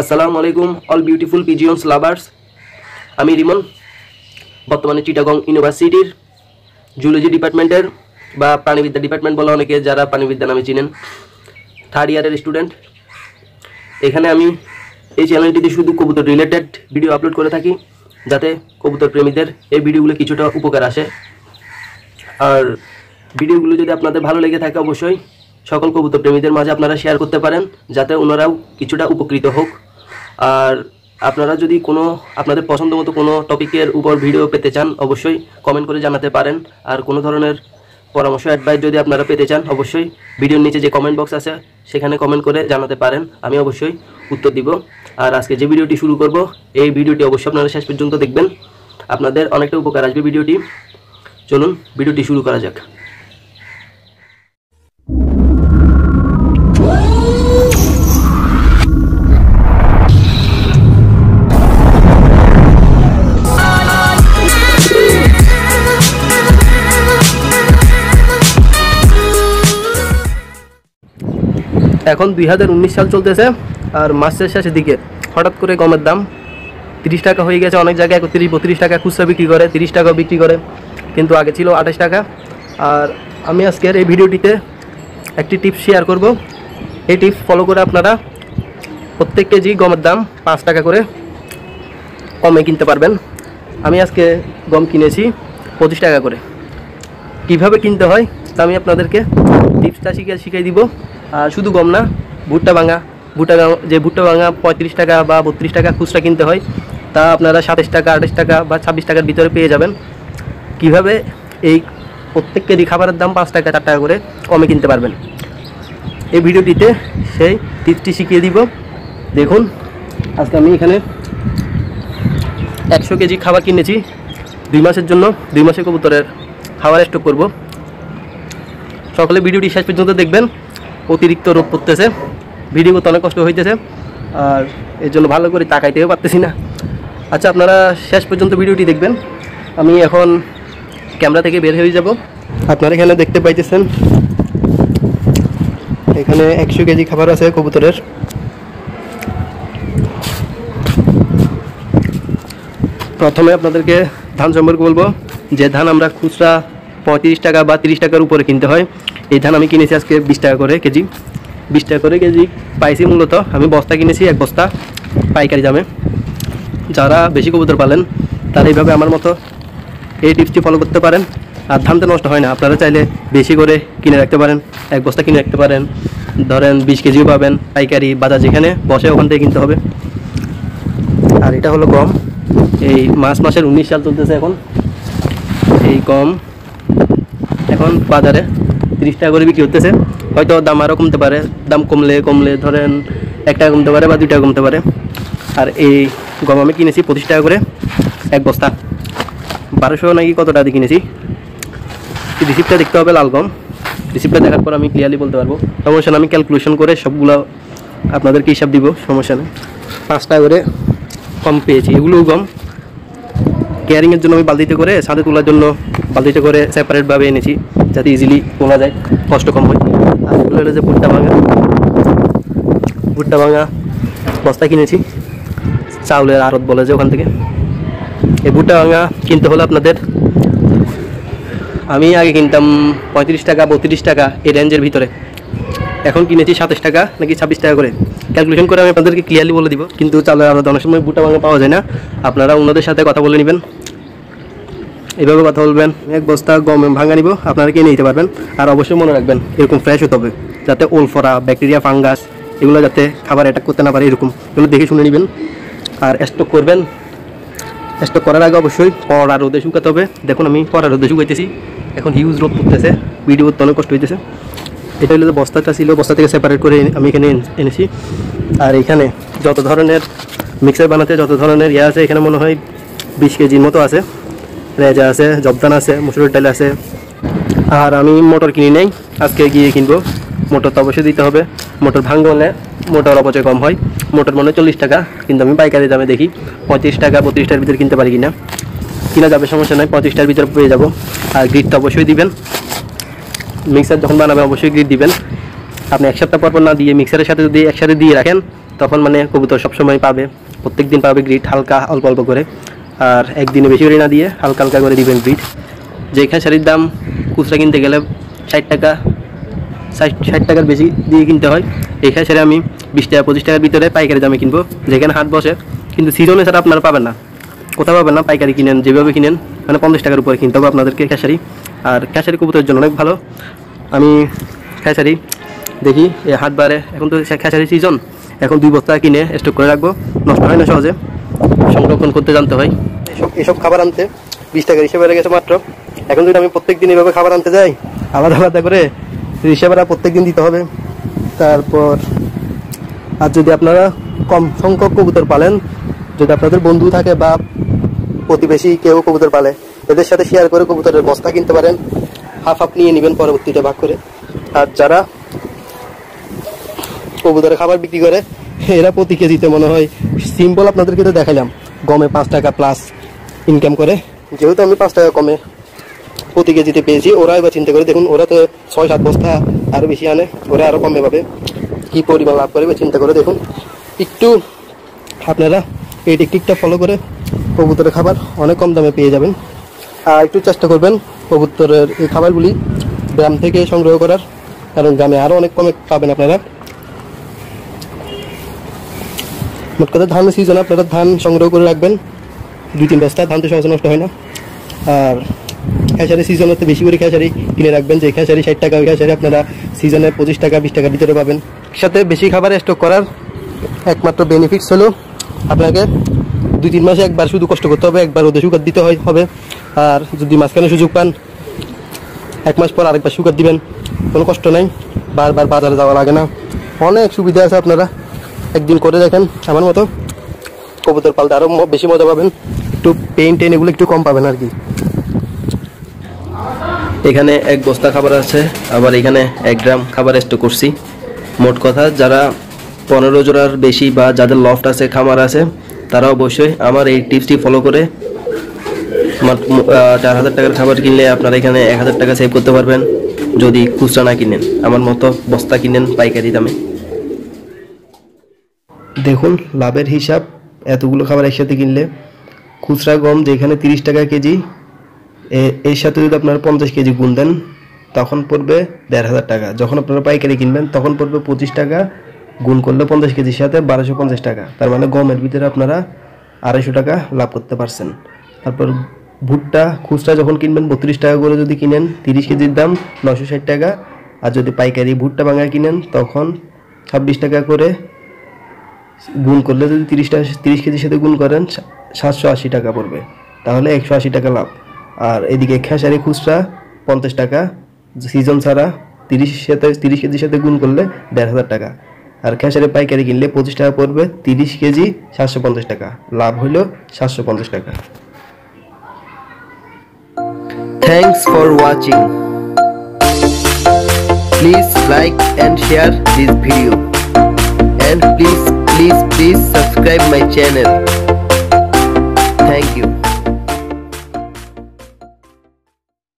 আসসালামু আলাইকুম all beautiful পিজিয়ন্স lovers আমি রিমন, বর্তমানে চিটাগং ইউনিভার্সিটির জুলজি ডিপার্টমেন্টের বা প্রাণীবিদ্যা ডিপার্টমেন্ট বলে অনেকে যারা প্রাণীবিদ্যা নামে চিনেন থার্ড ইয়ারের স্টুডেন্ট এখানে আমি এই চ্যানেলটিতে শুধু কবুতর রিলেটেড ভিডিও আপলোড করে থাকি, যাতে কবুতর প্রেমীদের এই ভিডিওগুলো কিছুটা উপকার আসে। আর ভিডিওগুলো যদি আপনাদের ভালো লেগে থাকে অবশ্যই সকল কবুতর প্রেমীদের মাঝে আপনারা শেয়ার করতে পারেন, যাতে ওনারাও কিছুটা উপকৃত হোক। আর আপনারা যদি কোনো, আপনাদের পছন্দ মতো কোনো টপিকের উপর ভিডিও পেতে চান, অবশ্যই কমেন্ট করে জানাতে পারেন। আর কোনো ধরনের পরামর্শ অ্যাডভাইস যদি আপনারা পেতে চান, অবশ্যই ভিডিওর নিচে যে কমেন্ট বক্স আছে, সেখানে কমেন্ট করে জানাতে পারেন। আমি অবশ্যই উত্তর দিব। আর আজকে যে ভিডিওটি শুরু করব, এই ভিডিওটি অবশ্যই আপনারা শেষ পর্যন্ত দেখবেন। আপনাদের অনেকটা উপকার আসবে ভিডিওটি চলুন ভিডিওটি শুরু করা যাক। এখন দুই হাজার উনিশ সাল চলতেছে, আর মাসের শেষের দিকে। হঠাৎ করে গমের দাম তিরিশ টাকা হয়ে গেছে, অনেক জায়গায় একত্রিশ, বত্রিশ টাকা খুচরা বিক্রি করে, তিরিশ টাকাও বিক্রি করে, কিন্তু আগে ছিল আঠাশ টাকা। আর আমি আজকের এই ভিডিওটিতে একটি টিপস শেয়ার করব। এই টিপস ফলো করে আপনারা প্রত্যেক কেজি গমের দাম পাঁচ টাকা করে কমে কিনতে পারবেন। আমি আজকে গম কিনেছি পঁচিশ টাকা করে। কীভাবে কিনতে হয় তা আমি আপনাদেরকে টিপসটা শিখে শিখিয়ে দিব। শুধু গম না, ভুট্টা ভাঙা, ভুট্টা যে ভুট্টা ভাঙা পঁয়ত্রিশ টাকা বা বত্রিশ টাকা খুচরা কিনতে হয়, তা আপনারা সাতাশ টাকা, আঠাশ টাকা বা ছাব্বিশ টাকার ভিতরে পেয়ে যাবেন। কীভাবে এই প্রত্যেক কেজি খাবারের দাম পাঁচ টাকা, চার টাকা করে কমে কিনতে পারবেন? এই ভিডিওটিতে সেই টিপসটি শিখিয়ে দিব। দেখুন, আজকে আমি এখানে একশো কেজি খাবার কিনেছি। দুই মাসের জন্য, দুই মাসের কবুতরের খাবার স্টক করব। সকলে ভিডিওটি শেষ পর্যন্ত দেখবেন। অতিরিক্ত রোদ পড়তেছে। ভিডিও করতে অনেক কষ্ট হইতেছে। আর এর জন্য ভালো করে তাকাইতেও পারতেছি না। আচ্ছা আপনারা শেষ পর্যন্ত ভিডিওটি দেখবেন। আমি এখন ক্যামেরা থেকে বের হয়ে যাব। আপনারা এখানে দেখতে পাইতেছেন, এখানে একশো কেজি খাবার আছে কবুতরের। প্রথমে আপনাদেরকে ধান সম্পর্কে বলব, যে ধান আমরা খুচরা পঁয়ত্রিশ টাকা বা তিরিশ টাকার উপরে কিনতে হয়। এই ধান আমি কিনেছি আজকে বিশ টাকা করে কেজি। বিশ টাকা করে কেজি পাইছি মূলত। আমি বস্তা কিনেছি, এক বস্তা পাইকারি দামে। যারা বেশি কবুতর পালেন, তারা এইভাবে আমার মতো এই টিপসটি ফলো করতে পারেন। আর ধান তো নষ্ট হয় না, আপনারা চাইলে বেশি করে কিনে রাখতে পারেন, এক বস্তা কিনে রাখতে পারেন। ধরেন বিশ কেজিও পাবেন পাইকারি বাজার যেখানে বসে ওখান থেকে কিনতে হবে। আর এটা হলো গম। এই মাস মাসের উনিশ সাল চলতেছে এখন। এই গম এখন বাজারে তিরিশ টাকা করে বিক্রি হতেছে হয়তো দাম আরও কমতে পারে। দাম কমলে কমলে ধরেন এক টাকা কমতে পারে বা দুই টাকা কমতে পারে। আর এই গম আমি কিনেছি পঁচিশ টাকা করে এক বস্তা। বারোশো নাকি কত টাকা দিয়ে কিনেছি? রিসিপ্টটা দেখতে হবে লাল গম। রিসিপ্টটা দেখার পর আমি ক্লিয়ারলি বলতে পারব। সমস্যা আমি ক্যালকুলেশন করে সবগুলো আপনাদেরকে হিসাব দিব, সমস্যা নেই। পাঁচ টাকা করে কম পেয়েছি। এগুলোও কম কেয়ারিংয়ের জন্য আমি বালতিতে করে ছাদে তোলার জন্য বালতিতে করে সেপারেটভাবে এনেছি, যাতে ইজিলি তোলা যায়, কষ্ট কম হয়। আর এগুলো হলো যে ভুট্টা ভাঙা। ভুট্টা ভাঙা বস্তা কিনেছি, চাউলের আড়ত বলে যে ওখান থেকে। এই ভুট্টা ভাঙা কিনতে হলে আপনাদের আমি আগে কিনতাম পঁয়ত্রিশ টাকা, বত্রিশ টাকা এই রেঞ্জের ভিতরে। এখন কিনেছি সাতাশ টাকা নাকি ছাব্বিশ টাকা করে। ক্যালকুলেশন করে আমি আপনাদেরকে ক্লিয়ারলি বলে দিব। কিন্তু চালের আলাদা অনেক সময় বুটা ভাঙা পাওয়া যায় না। আপনারা ওনাদের সাথে কথা বলে নেবেন। এইভাবে কথা বলবেন, এক বস্তা গম ভাঙা নিব, আপনারা কিনে নিতে পারবেন। আর অবশ্যই মনে রাখবেন, এরকম ফ্রেশ হতে হবে, যাতে ওলফরা ব্যাকটেরিয়া ফাঙ্গাস এগুলো যাতে খাবার অ্যাটাক করতে না পারে, এরকম। এগুলো দেখে শুনে নেবেন। আর স্টক করবেন। স্টক করার আগে অবশ্যই কড়া রোদে শুকাতে হবে। দেখুন, আমি কড়া রোদে শুকাইতেছি। এখন হিউজ রোদ পড়তেছে। ভিডিও করতে অনেক কষ্ট হইতেছে। এটা হলো বস্তাটা ছিল, বস্তা থেকে সেপারেট করে আমি এখানে এনে- এনেছি। আর এখানে যত ধরনের মিক্সার বানাতে, যত ধরনের ইয়ে আছে, এখানে মনে হয় বিশ কেজির মতো আছে। রেজা আছে জবদান আছে মুসুরের ডাল আছে। আর আমি মোটর কিনি নেই, আজকে গিয়ে কিনবো। মোটর তো অবশ্যই দিতে হবে। মোটর ভাঙ্গ হলে মোটর অপচয় কম হয়। মোটর মনে চল্লিশ টাকা, কিন্তু আমি পাইকারি দামে দেখি, পঁয়ত্রিশ টাকা বত্রিশ টাকার ভিতরে কিনতে পারি কিনা। কিনা যাবে, সমস্যা নয় পঁয়ত্রিশটার ভিতরে পেয়ে যাব। আর গ্রিড তো অবশ্যই দিবেন। মিক্সার যখন বানাবেন অবশ্যই গ্রিড দিবেন। আপনি এক সপ্তাহ পর না দিয়ে মিক্সারের সাথে যদি একসাথে দিয়ে রাখেন, তখন মানে কবুতর সবসময় পাবে। প্রত্যেক দিন পাবে গ্রিড হালকা, অল্প অল্প করে। আর একদিনে বেশি করে না দিয়ে হালকা হালকা করে দিবেন ব্রিড যে খেসারির দাম খুচরা কিনতে গেলে ষাট টাকা, ষাট ষাট টাকার বেশি দিয়ে কিনতে হয়। এই খেসারি আমি বিশ টাকা, পঁচিশ টাকার ভিতরে পাইকারি দামে কিনবো। যেখানে হাট বসে, কিন্তু সিজনে ছাড়া আপনারা পাবেন না। কোথাও পাবেন না, পাইকারি কিনেন, যেভাবে কিনেন মানে পঞ্চাশ টাকার উপরে কিনতে হবে আপনাদেরকে খেসারি আর খেসারি কবুতরের জন্য অনেক ভালো। আমি খেসারি দেখি, এই হাট বারে, এখন তো খেসারি সিজন এখন দুই বস্তা কিনে স্টক করে রাখব। নষ্ট হয় না সহজে। সংরক্ষণ করতে জানতে হয়। এসব এসব খাবার আনতে বিশ টাকার হিসেবে গেছে মাত্র। এখন যদি আমি প্রত্যেক দিন এভাবে খাবার আনতে যাই, আলাদা আলাদা করে হিসেবেরা প্রত্যেক দিন দিতে হবে। তারপর, আর যদি আপনারা কম সংখ্যক কবুতর পালেন, যদি আপনাদের বন্ধু থাকে বা প্রতিবেশী কেউ কবুতর পালে, এদের সাথে শেয়ার করে কবুতরের বস্তা কিনতে পারেন। হাফ হাফ নিয়ে নেবেন, পরবর্তীতে ভাগ করে। আর যারা কবুতরের খাবার বিক্রি করে, এরা প্রতি কেজিতে মনে হয় সিম্পল আপনাদেরকে তো দেখালাম গমে পাঁচ টাকা প্লাস ইনকাম করে। যেহেতু আমি পাঁচ টাকা কমে প্রতি কেজিতে পেয়েছি, ওরা এবার চিন্তা করে দেখুন, ওরা তো ছয় সাত বস্তা আরও বেশি আনে, ওরা আরও কমে পাবে। কী পরিমাণ লাভ করবে চিন্তা করে দেখুন। একটু আপনারা এই টেকনিকটা ফলো করে কবুতরের খাবার অনেক কম দামে পেয়ে যাবেন। আর একটু চেষ্টা করবেন কবুতরের এই খাবারগুলি গ্রাম থেকে সংগ্রহ করার, কারণ গ্রামে আরও অনেক কমে পাবেন আপনারা। মোট কথা ধান সিজনে আপনারা ধান সংগ্রহ করে রাখবেন। দুই, তিন বস্তা, ধান তো সহজে নষ্ট হয় না। আর খেসারি সিজনে তো বেশি করে খেসারি কিনে রাখবেন। যে খেসারি ষাট টাকা, ওই খেসারি আপনারা সিজনে পঁচিশ টাকা, বিশ টাকার ভিতরে পাবেন। সাথে বেশি খাবার স্টক করার একমাত্র বেনিফিটস হলো আপনাকে দুই, তিন মাসে একবার শুধু কষ্ট করতে হবে, একবার ওদের সুগার দিতে হয়, হবে। আর যদি মাঝখানে সুযোগ পান, এক মাস পর আরেকবার সুগার দিবেন, কোনো কষ্ট নাই। বারবার বাজারে যাওয়া লাগে না। অনেক সুবিধা আছে আপনারা একদিন করে দেখেন, আমার মতো। কবুতর পালতে আরও বেশি মজা পাবেন। একটু পেইন টেন এগুলো একটু কম পাবেন আর কি। এখানে এক বস্তা খাবার আছে আবার এখানে এক গ্রাম খাবার স্টক করছি। মোট কথা যারা পনেরো জোড়ার বেশি বা যাদের লফট আছে খামার আছে তারা অবশ্যই আমার এই টিপসটি ফলো করে আমার চার হাজার টাকার খাবার কিনলে আপনারা এখানে এক হাজার টাকা সেভ করতে পারবেন যদি খুচরা না কিনেন। আমার মতো বস্তা কিনেন পাইকারি দামে। দেখুন লাভের হিসাব এতগুলো খাবার একসাথে কিনলে খুচরা গম যেখানে তিরিশ টাকা কেজি এর সাথে যদি আপনারা পঞ্চাশ কেজি গুণ দেন, তখন পড়বে দেড় হাজার টাকা। যখন আপনারা পাইকারি কিনবেন, তখন পড়বে পঁচিশ টাকা, গুণ করলে পঞ্চাশ কেজির সাথে বারোশো পঞ্চাশ টাকা। তার মানে গমের ভিতরে আপনারা আড়াইশো টাকা লাভ করতে পারছেন। তারপর ভুট্টা, খুচরা যখন কিনবেন, বত্রিশ টাকা করে যদি কিনেন, তিরিশ কেজির দাম নশো ষাট টাকা। আর যদি পাইকারি ভুট্টা ভাঙা কিনেন, তখন ছাব্বিশ টাকা করে গুণ করলে যদি তিরিশ টাকা, তিরিশ কেজির সাথে গুণ করেন সাতশো আশি টাকা পড়বে। তাহলে একশো আশি টাকা লাভ। আর এদিকে খেসারি খুচরা পঞ্চাশ টাকা, সিজন ছাড়া তিরিশ সাথে, তিরিশ কেজির সাথে গুণ করলে দেড় হাজার টাকা। আর খেসারি পাইকারি কিনলে পঁচিশ টাকা পড়বে, তিরিশ কেজি সাতশো পঞ্চাশ টাকা। লাভ হইল সাতশো পঞ্চাশ টাকা। Thanks for watching please like and share this video and please please please subscribe my channel